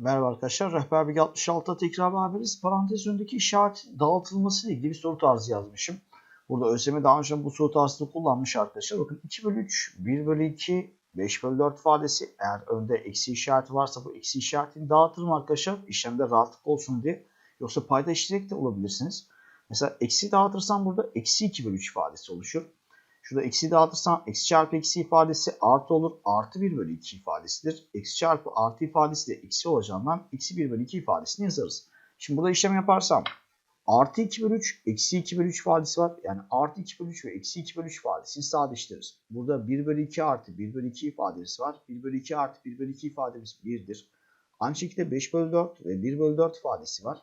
Merhaba arkadaşlar. Rehber Bilgi 66'da tekrar beraberiz. Parantez önündeki işaret dağıtılması ile ilgili bir soru tarzı yazmışım. Burada ÖSYM daha önce bu soru tarzını kullanmış arkadaşlar. Bakın 2 bölü 3, 1 bölü 2, 5 bölü 4 ifadesi. Eğer önde eksi işareti varsa bu eksi işaretini dağıtırım arkadaşlar. İşlemde rahatlık olsun diye. Yoksa payda işleyerek de olabilirsiniz. Mesela eksi dağıtırsam burada eksi 2 bölü 3 ifadesi oluşur. Şurada eksi dağıtırsam eksi çarpı eksi ifadesi artı olur. Artı 1 bölü 2 ifadesidir. Eksi çarpı artı ifadesi de eksi olacağından eksi 1 bölü 2 ifadesini yazarız. Şimdi burada işlem yaparsam artı 2 bölü 3 eksi 2 bölü 3 ifadesi var. Yani artı 2 bölü 3 ve eksi 2 bölü 3 ifadesini sadeleştiririz. Burada 1 bölü 2 artı 1 bölü 2 ifadesi var. 1 bölü 2 artı 1 bölü 2 ifademiz 1'dir. Aynı şekilde 5 bölü 4 ve 1 bölü 4 ifadesi var.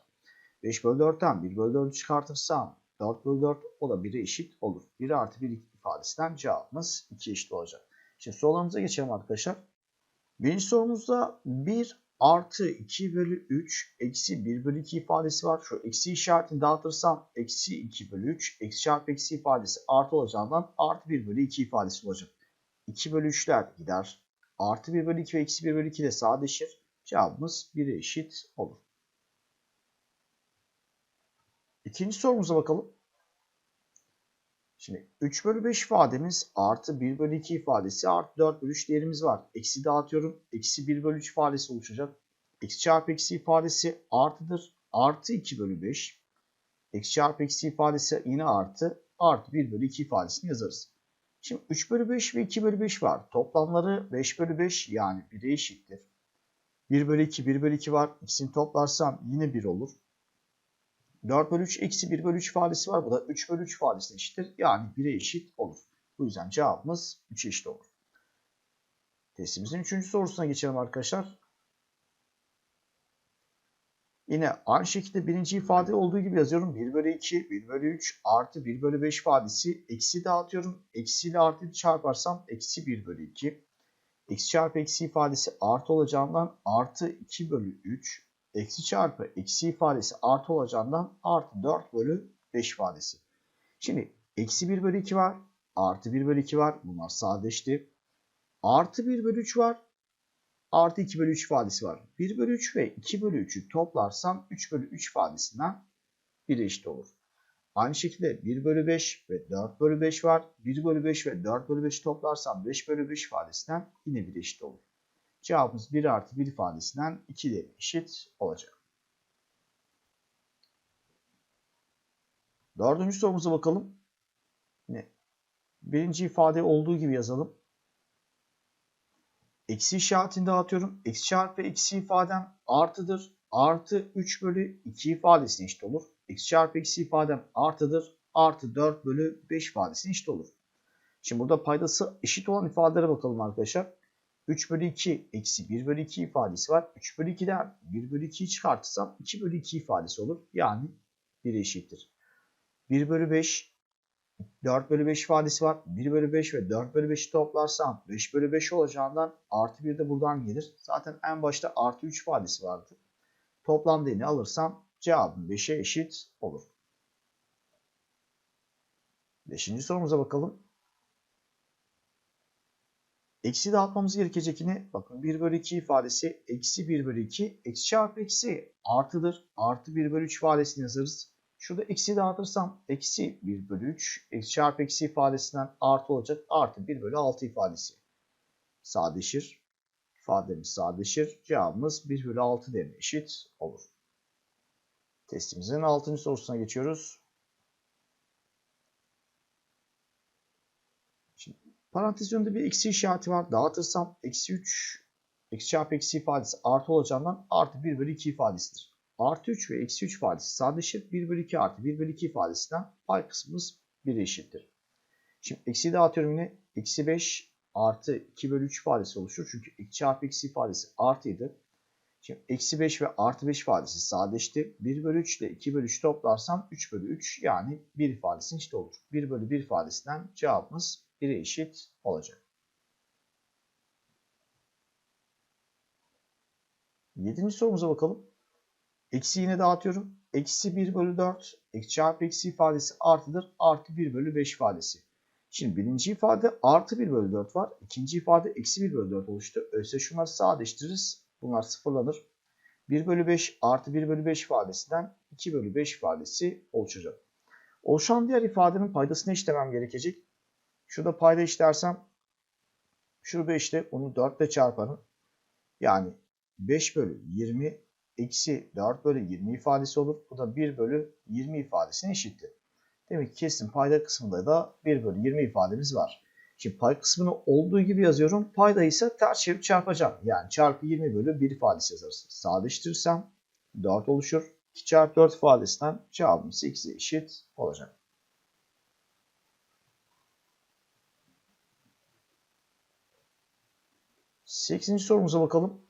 5 bölü 4'ten 1 bölü 4'ü çıkartırsam 4 bölü 4 o da 1'e eşit olur. 1 artı 1 ifadesinden cevabımız 2 eşit olacak. Şimdi sorularımıza geçelim arkadaşlar. Birinci sorumuzda 1 artı 2 bölü 3 eksi 1 bölü 2 ifadesi var. Şu eksi işaretini dağıtırsam eksi 2 bölü 3 eksi çarpı eksi ifadesi artı olacağından artı 1 bölü 2 ifadesi olacak. 2 bölü 3'ler gider. Artı 1 bölü 2 ve eksi 1 bölü 2 de sadeleşir. Cevabımız 1'e eşit olur. İkinci sorumuza bakalım. Şimdi 3 bölü 5 ifademiz artı 1 bölü 2 ifadesi artı 4 bölü 3 değerimiz var. Eksi dağıtıyorum. Eksi 1 bölü 3 ifadesi oluşacak. Eksi çarpı eksi ifadesi artıdır. Artı 2 bölü 5. Eksi çarpı eksi ifadesi yine artı. Artı 1 bölü 2 ifadesini yazarız. Şimdi 3 bölü 5 ve 2 bölü 5 var. Toplamları 5 bölü 5 yani 1'e eşittir. 1 bölü 2, 1 bölü 2 var. İkisini toplarsam yine 1 olur. 4 bölü 3 eksi 1 bölü 3 ifadesi var. Bu da 3 bölü 3 ifadesine eşittir. Yani 1'e eşit olur. Bu yüzden cevabımız 3'e eşit olur. Testimizin 3. sorusuna geçelim arkadaşlar. Yine aynı şekilde birinci ifade olduğu gibi yazıyorum. 1 bölü 2, 1 bölü 3 artı 1 bölü 5 ifadesi eksi dağıtıyorum. Eksi ile artı çarparsam eksi 1 bölü 2. Eksi çarpı eksi ifadesi artı olacağından artı 2 bölü 3 eksi çarpı eksi ifadesi artı olacağından artı 4 bölü 5 ifadesi. Şimdi eksi 1 bölü 2 var. Artı 1 bölü 2 var. Bunlar sadeleşti. Artı 1 bölü 3 var. Artı 2 bölü 3 ifadesi var. 1 bölü 3 ve 2 bölü 3'ü toplarsam 3 bölü 3 ifadesinden 1 eşit olur. Aynı şekilde 1 bölü 5 ve 4 bölü 5 var. 1 bölü 5 ve 4 bölü 5'i toplarsam 5 bölü 5 ifadesinden yine 1 eşit olur. Cevabımız 1 artı 1 ifadesinden 2 ile eşit olacak. Dördüncü sorumuza bakalım. Yine birinci ifade olduğu gibi yazalım. Eksi işaretini dağıtıyorum. Eksi çarpı eksi ifadem artıdır. Artı 3 bölü 2 ifadesine eşit olur. Eksi çarpı eksi ifadem artıdır. Artı 4 bölü 5 ifadesine eşit olur. Şimdi burada paydası eşit olan ifadelere bakalım arkadaşlar. 3 bölü 2 eksi 1 bölü 2 ifadesi var. 3 bölü 2'den 1 bölü 2'yi çıkartırsam 2 bölü 2 ifadesi olur. Yani 1 eşittir. 1 bölü 5 4 bölü 5 ifadesi var. 1 bölü 5 ve 4 bölü 5'i toplarsam 5 bölü 5 olacağından artı 1 de buradan gelir. Zaten en başta artı 3 ifadesi vardı. Toplam değerini alırsam cevabım 5'e eşit olur. Beşinci sorumuza bakalım. Eksi dağıtmamız gerekecek yine. Bakın 1 bölü 2 ifadesi eksi 1 bölü 2 eksi çarpı eksi artıdır. Artı 1 bölü 3 ifadesini yazarız. Şurada eksi dağıtırsam eksi 1 bölü 3 eksi çarpı eksi ifadesinden artı olacak. Artı 1 bölü 6 ifadesi. Sadeleşir. İfademiz sadeleşir. Cevabımız 1 bölü 6 değerine eşit olur. Testimizin 6. sorusuna geçiyoruz. Şimdi parantez önünde bir eksi işareti var. Dağıtırsam eksi 3 eksi çarpı eksi ifadesi artı olacağından artı 1 bölü 2 ifadesidir. Artı 3 ve eksi 3 ifadesi sadeleşir. 1 bölü 2 artı 1 bölü 2 ifadesinden pay kısmımız 1'e eşittir. Şimdi eksi dağıtıyorum yine. Eksi 5 artı 2 bölü 3 ifadesi oluşur. Çünkü eksi çarpı eksi ifadesi artıydı. Şimdi eksi 5 ve artı 5 ifadesi sadeleşti. 1 bölü 3 ile 2 bölü 3 toplarsam 3 bölü 3 yani 1 ifadesi işte olur. 1 bölü 1 ifadesinden cevabımız 1'e eşit olacak. Yedinci sorumuza bakalım. Eksi yine dağıtıyorum. Eksi 1 bölü 4 eksi çarpı eksi ifadesi artıdır. Artı 1 bölü 5 ifadesi. Şimdi birinci ifade artı 1 bölü 4 var. İkinci ifade eksi 1 bölü 4 oluştu. Öyleyse şunları sadeleştiririz. Bunlar sıfırlanır. 1 bölü 5 artı 1 bölü 5 ifadesinden 2 bölü 5 ifadesi oluşacak. Oluşan diğer ifadenin paydasını işlemem gerekecek. Şurada payda işlersem şurada işte onu 4 ile çarparım. Yani 5 bölü 20 eksi 4 bölü 20 ifadesi olur. Bu da 1 bölü 20 ifadesine eşittir. Demek ki kesin payda kısmında da 1 bölü 20 ifademiz var. Şimdi pay kısmını olduğu gibi yazıyorum. Payda ise ters çevirip çarpacağım. Yani çarpı 20 bölü 1 ifadesi yazarız. Sadeleştirirsem 4 oluşur. 2 çarpı 4 ifadesinden cevabımız 8'e eşit olacak. Sekizinci sorumuza bakalım.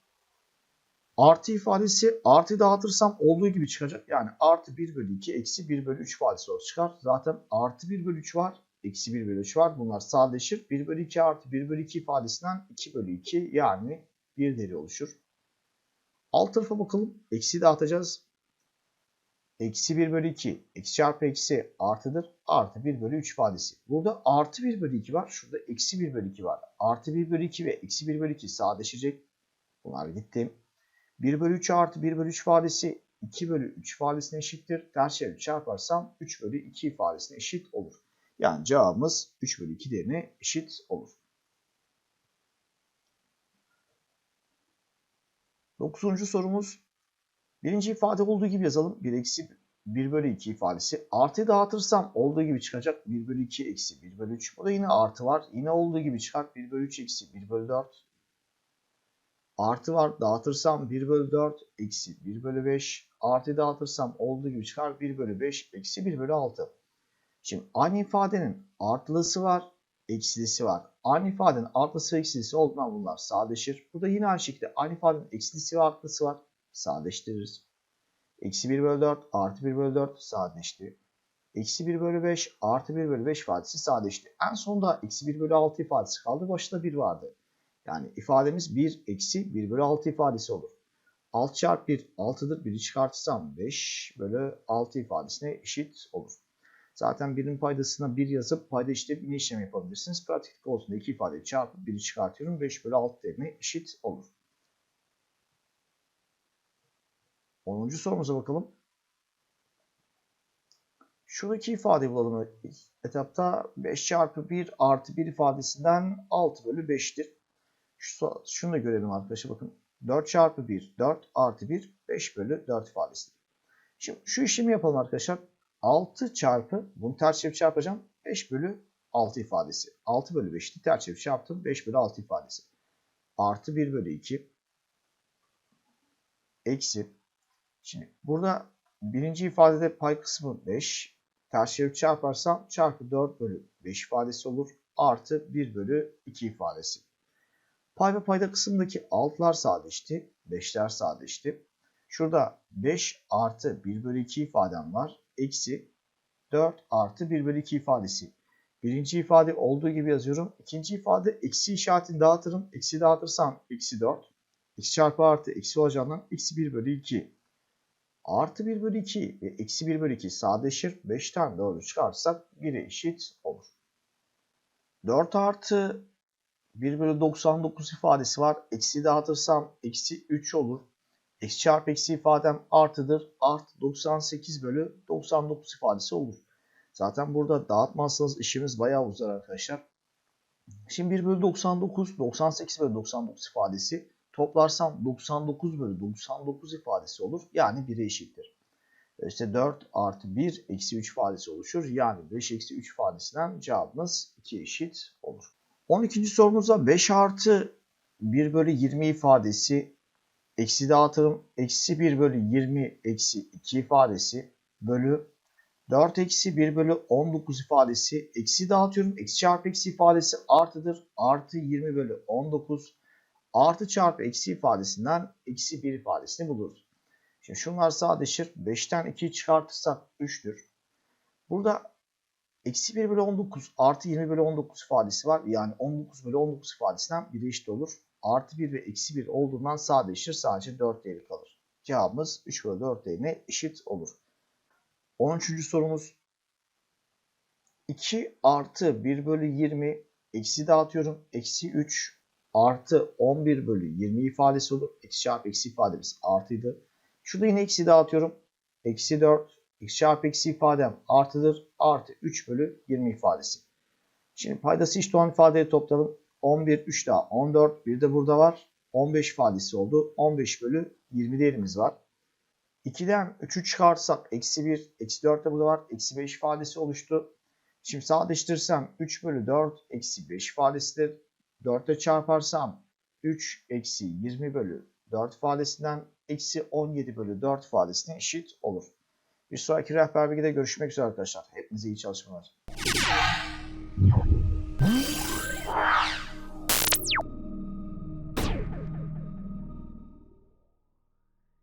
Artı ifadesi artı dağıtırsam olduğu gibi çıkacak. Yani artı 1 bölü 2 eksi 1 bölü 3 ifadesi olarak çıkar. Zaten artı 1 bölü 3 var. Eksi 1 bölü 3 var. Bunlar sadeleşir. 1 bölü 2 artı 1 bölü 2 ifadesinden 2 bölü 2 yani 1 deri oluşur. Alt tarafa bakalım. Eksi dağıtacağız. Eksi 1 bölü 2. Eksi çarpı eksi artıdır. Artı 1 bölü 3 ifadesi. Burada artı 1 bölü 2 var. Şurada eksi 1 bölü 2 var. Artı 1 bölü 2 ve eksi 1 bölü 2 sadeleşecek. Bunlar gitti. 1 bölü 3 artı 1 bölü 3 ifadesi 2 bölü 3 ifadesine eşittir. Ters çevirip çarparsam 3 bölü 2 ifadesine eşit olur. Yani cevabımız 3 bölü 2 değerine eşit olur. 9. sorumuz. Birinci ifade olduğu gibi yazalım. 1 eksi 1 bölü 2 ifadesi. Artı dağıtırsam olduğu gibi çıkacak. 1 bölü 2 eksi 1 bölü 3. Burada yine artı var. Yine olduğu gibi çıkar. 1 bölü 3 eksi 1 bölü 4. Artı var. Dağıtırsam 1 bölü 4 eksi 1 bölü 5. Artı dağıtırsam olduğu gibi çıkar. 1 bölü 5 eksi 1 bölü 6. Şimdi aynı ifadenin artılısı var. Eksilisi var. Aynı ifadenin artılısı ve eksilisi olduğundan bunlar sadeleşir. Burada yine aynı şekilde aynı ifadenin eksilisi ve artılısı var. Sadeleştiririz. Eksi 1 bölü 4 artı 1 bölü 4 sadeleşti. Eksi 1 bölü 5 artı 1 bölü 5 ifadesi sadeleşti. En sonunda eksi 1 bölü 6 ifadesi kaldı. Başta 1 vardı. Yani ifademiz 1 eksi 1 bölü 6 ifadesi olur. 6 çarpı 1 6'dır. 1'i çıkartırsam 5 bölü 6 ifadesine eşit olur. Zaten birin paydasına 1 yazıp payda işleyip yine işlem yapabilirsiniz. Pratiklik olsun da iki ifadeyi çarpıp 1'i çıkartıyorum. 5 bölü 6 değerine eşit olur. 10. sorumuza bakalım. Şuradaki ifadeyi bulalım etapta. 5 çarpı 1 artı 1 ifadesinden 6 bölü 5'tir. Şu, şunu da görelim arkadaşlar bakın. 4 çarpı 1 4 artı 1 5 bölü 4 ifadesidir. Şimdi şu işlemi yapalım arkadaşlar. 6 çarpı bunu ters çevirip çarpacağım. 5 bölü 6 ifadesi. 6 bölü 5'ti ters çevirip çarptım. 5 bölü 6 ifadesi. Artı 1 bölü 2. Eksi. Şimdi burada birinci ifadede pay kısmı 5. Ters çevirip çarparsam çarpı 4 bölü 5 ifadesi olur. Artı 1 bölü 2 ifadesi. Pay ve payda kısmındaki altlar sadeleşti. 5'ler sadeleşti. Şurada 5 artı 1 bölü 2 ifadem var. Eksi 4 artı 1 bölü 2 ifadesi. Birinci ifade olduğu gibi yazıyorum. İkinci ifade eksi işaretini dağıtırım. Eksi dağıtırsam eksi 4. Eksi çarpı artı eksi olacağından eksi 1 bölü 2. Artı 1 bölü 2 ve eksi 1 bölü 2 sadeleşir. 5'ten 4'ü çıkartırsak 1'e eşit olur. 4 artı 1 bölü 99 ifadesi var. Eksi dağıtırsam eksi 3 olur. Eksi çarpı eksi ifadem artıdır. Artı 98 bölü 99 ifadesi olur. Zaten burada dağıtmazsanız işimiz bayağı uzar arkadaşlar. Şimdi 1 bölü 99, 98 bölü 99 ifadesi toplarsam 99 bölü 99 ifadesi olur. Yani 1'e eşittir. İşte 4 artı 1 eksi 3 ifadesi oluşur. Yani 5 eksi 3 ifadesinden cevabımız 2 eşit olur. 12. sorumuzda 5 artı 1 bölü 20 ifadesi eksi dağıtım eksi 1 bölü 20 eksi 2 ifadesi bölü 4 eksi 1 bölü 19 ifadesi eksi dağıtıyorum. Eksi çarpı eksi ifadesi artıdır. Artı 20 bölü 19 artı çarpı eksi ifadesinden eksi 1 ifadesini buluruz. Şimdi şunlar sadeleşir. 5'ten 2'yi çıkartırsak 3'tür. Burada Eksi 1 bölü 19 artı 20 bölü 19 ifadesi var. Yani 19 bölü 19 ifadesinden 1'e eşit olur. Artı 1 ve eksi 1 olduğundan sadeleşir. Sadece 4 değeri kalır. Cevabımız 3 bölü 4 değerine eşit olur. 13. sorumuz 2 artı 1 bölü 20 eksi dağıtıyorum. Eksi 3 artı 11 bölü 20 ifadesi olur. Eksi çarpı eksi ifademiz artıydı. Şurada yine eksi dağıtıyorum. Eksi 4 x çarpı eksi ifadem artıdır. Artı 3 bölü 20 ifadesi. Şimdi paydası eşit olan ifadeyi toplayalım. 11, 3 daha 14. Bir de burada var. 15 ifadesi oldu. 15 bölü 20 değerimiz var. 2'den 3'ü çıkartsak eksi 1, eksi 4 de burada var. Eksi 5 ifadesi oluştu. Şimdi sadeleştirirsem 3 bölü 4 eksi 5 ifadesidir. 4 ile çarparsam 3 eksi 20 bölü 4 ifadesinden eksi 17 bölü 4 ifadesine eşit olur. Bir sonraki rehber bilgide görüşmek üzere arkadaşlar. Hepinize iyi çalışmalar.